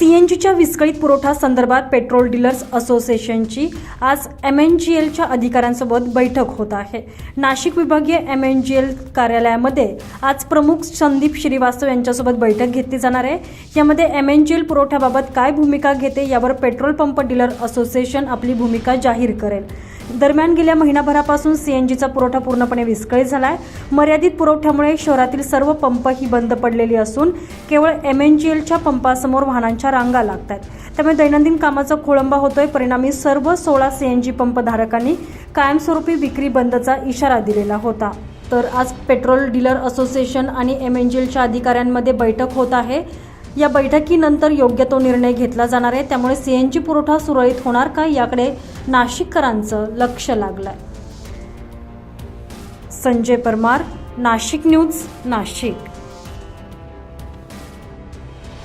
सीएनजीच्या विस्कळीत पुरवठा संदर्भात पेट्रोल डीलर्स असोसिएशनची आज एम एन जी एलच्या अधिकाऱ्यांसोबत बैठक होत आहे. नाशिक विभागीय एम एन जी एल कार्यालयामध्ये आज प्रमुख संदीप श्रीवास्तव यांच्यासोबत बैठक घेतली जाणार आहे. यामध्ये एम एन जी एल पुरवठ्याबाबत काय भूमिका घेते यावर पेट्रोल पंप डीलर असोसिएशन आपली भूमिका जाहीर करेल. दरम्यान गेल्या महिनाभरापासून सीएनजीचा पुरवठा पूर्णपणे विस्कळीत झाला आहे मर्यादित पुरवठ्यामुळे शहरातील सर्व पंप ही बंद पडलेली असून केवळ एम एन जी एलच्या पंपासमोर वाहनांच्या रांगा लागत आहेत त्यामुळे दैनंदिन कामाचा खोळंबा होतोय. परिणामी सर्व सोळा सीएनजी पंप धारकांनी कायमस्वरूपी विक्री बंदचा इशारा दिलेला होता. तर आज पेट्रोल डीलर असोसिएशन आणि एम एन जी एलच्या अधिकाऱ्यांमध्ये बैठक होत आहे. या बैठकीनंतर योग्य तो निर्णय घेतला जाणार आहे. त्यामुळे सीएनजी पुरवठा सुरळीत होणार का याकडे नाशिककरांचं लक्ष लागलंय. संजय परमार नाशिक न्यूज नाशिक.